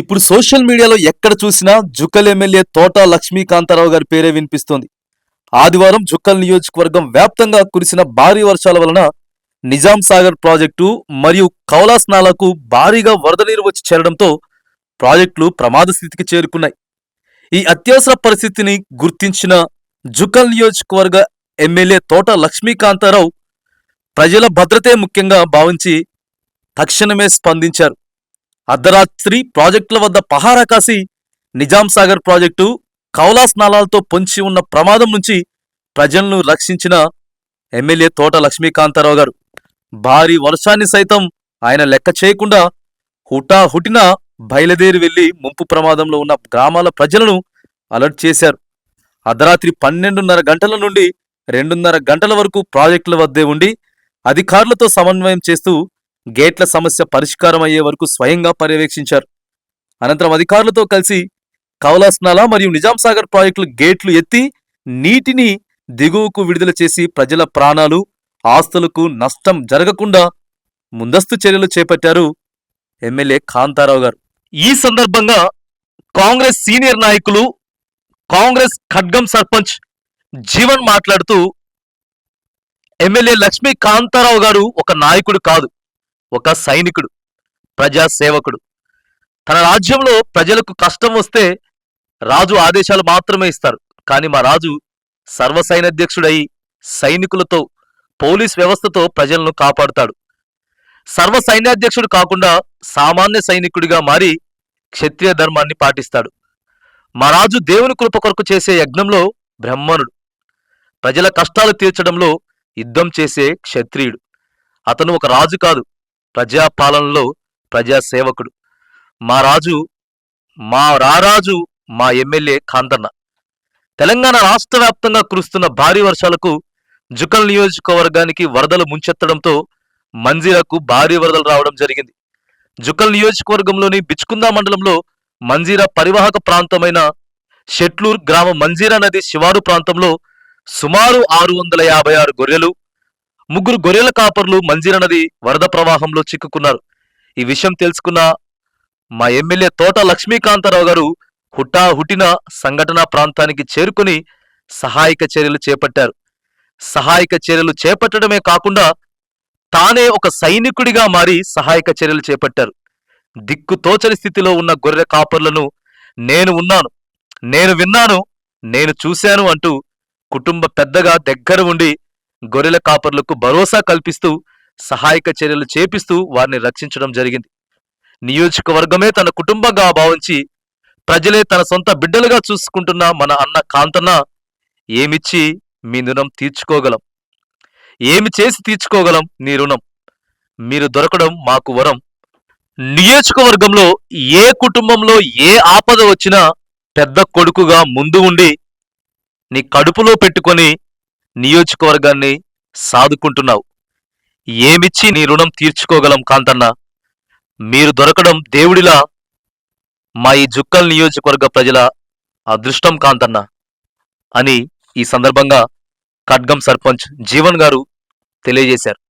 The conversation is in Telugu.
ఇప్పుడు సోషల్ మీడియాలో ఎక్కడ చూసినా జుక్కల్ ఎమ్మెల్యే తోట లక్ష్మీకాంతారావు గారి పేరే వినిపిస్తోంది. ఆదివారం జుక్కల్ నియోజకవర్గం వ్యాప్తంగా కురిసిన భారీ వర్షాల వలన నిజాం సాగర్ ప్రాజెక్టు మరియు కౌలాస్ నాలకు భారీగా వరద నీరు వచ్చి చేరడంతో ప్రాజెక్టులు ప్రమాద స్థితికి చేరుకున్నాయి. ఈ అత్యవసర పరిస్థితిని గుర్తించిన జుక్కల్ నియోజకవర్గ ఎమ్మెల్యే తోట లక్ష్మీకాంతారావు ప్రజల భద్రతే ముఖ్యంగా భావించి తక్షణమే స్పందించారు. అర్ధరాత్రి ప్రాజెక్టుల వద్ద పహారా కాసి నిజాం సాగర్ ప్రాజెక్టు కౌలాస్ నాలాలతో పొంచి ఉన్న ప్రమాదం నుంచి ప్రజలను రక్షించిన ఎమ్మెల్యే తోట లక్ష్మీకాంతారావు గారు. భారీ వర్షాన్ని సైతం ఆయన లెక్క చేయకుండా హుటా హుటిన బయలుదేరి వెళ్ళి ముంపు ప్రమాదంలో ఉన్న గ్రామాల ప్రజలను అలర్ట్ చేశారు. అర్ధరాత్రి పన్నెండున్నర గంటల నుండి రెండున్నర గంటల వరకు ప్రాజెక్టుల వద్దే ఉండి అధికారులతో సమన్వయం చేస్తూ గేట్ల సమస్య పరిష్కారం అయ్యే వరకు స్వయంగా పర్యవేక్షించారు. అనంతరం అధికారులతో కలిసి కవలాస్నాలా మరియు నిజాం సాగర్ ప్రాజెక్టులు గేట్లు ఎత్తి నీటిని దిగువకు విడుదల చేసి ప్రజల ప్రాణాలు ఆస్తులకు నష్టం జరగకుండా ముందస్తు చర్యలు చేపట్టారు ఎమ్మెల్యే కాంతారావు గారు. ఈ సందర్భంగా కాంగ్రెస్ సీనియర్ నాయకులు కాంగ్రెస్ ఖడ్గం సర్పంచ్ జీవన్ మాట్లాడుతూ ఎమ్మెల్యే లక్ష్మీ కాంతారావు గారు ఒక నాయకుడు కాదు. ఒక సైనికుడు ప్రజా సేవకుడు తన రాజ్యంలో ప్రజలకు కష్టం వస్తే రాజు ఆదేశాలు మాత్రమే ఇస్తారు. కానీ మా రాజు సర్వసైనాధ్యక్షుడై సైనికులతో పోలీస్ వ్యవస్థతో ప్రజలను కాపాడుతాడు. సర్వ సైన్యాధ్యక్షుడు కాకుండా సామాన్య సైనికుడిగా మారి క్షత్రియ ధర్మాన్ని పాటిస్తాడు. మా రాజు దేవుని కృప కొరకు చేసే యజ్ఞంలో బ్రహ్మణుడు ప్రజల కష్టాలు తీర్చడంలో యుద్ధం చేసే క్షత్రియుడు. అతను ఒక రాజు కాదు ప్రజాపాలనలో ప్రజా సేవకుడు మా రాజు మా రారాజు మా ఎమ్మెల్యే కాంతన్న. తెలంగాణ రాష్ట్ర వ్యాప్తంగా కురుస్తున్న భారీ వర్షాలకు జుకల్ నియోజకవర్గానికి వరదలు ముంచెత్తడంతో మంజీరాకు భారీ వరదలు రావడం జరిగింది. జుకల్ నియోజకవర్గంలోని బిచ్కుందా మండలంలో మంజీరా పరివాహక ప్రాంతమైన షెట్లూర్ గ్రామ మంజీరా నది శివారు ప్రాంతంలో సుమారు ఆరు వందల యాభై ఆరు గొర్రెలు ముగ్గురు గొర్రెల కాపర్లు మంజీర నది వరద ప్రవాహంలో చిక్కుకున్నారు. ఈ విషయం తెలుసుకున్న మా ఎమ్మెల్యే తోట లక్ష్మీకాంతారావు గారు హుటా హుటిన సంఘటనా ప్రాంతానికి చేరుకుని సహాయక చర్యలు చేపట్టారు. సహాయక చర్యలు చేపట్టడమే కాకుండా తానే ఒక సైనికుడిగా మారి సహాయక చర్యలు చేపట్టారు. దిక్కు తోచని స్థితిలో ఉన్న గొర్రె కాపర్లను నేను ఉన్నాను నేను విన్నాను నేను చూశాను అంటూ కుటుంబ పెద్దగా దగ్గర ఉండి గొర్రెల కాపర్లకు భరోసా కల్పిస్తూ సహాయక చర్యలు చేపిస్తూ వారిని రక్షించడం జరిగింది. నియోజకవర్గమే తన కుటుంబంగా భావించి ప్రజలే తన సొంత బిడ్డలుగా చూసుకుంటున్న మన అన్న కాంతన్న ఏమిచ్చి మీ రుణం తీర్చుకోగలం? ఏమి చేసి తీర్చుకోగలం నీ రుణం? మీరు దొరకడం మాకు వరం. నియోజకవర్గంలో ఏ కుటుంబంలో ఏ ఆపద వచ్చినా పెద్ద కొడుకుగా ముందు ఉండి నీ కడుపులో పెట్టుకొని నియోజకవర్గాన్ని సాదుకుంటున్నావు. ఏమిచ్చి నీ రుణం తీర్చుకోగలం కాంతన్న? మీరు దొరకడం దేవుడిలా మా ఈ జుక్కల్ నియోజకవర్గ ప్రజల అదృష్టం కాంతన్న అని ఈ సందర్భంగా ఖడ్గం సర్పంచ్ జీవన్ గారు తెలియజేశారు.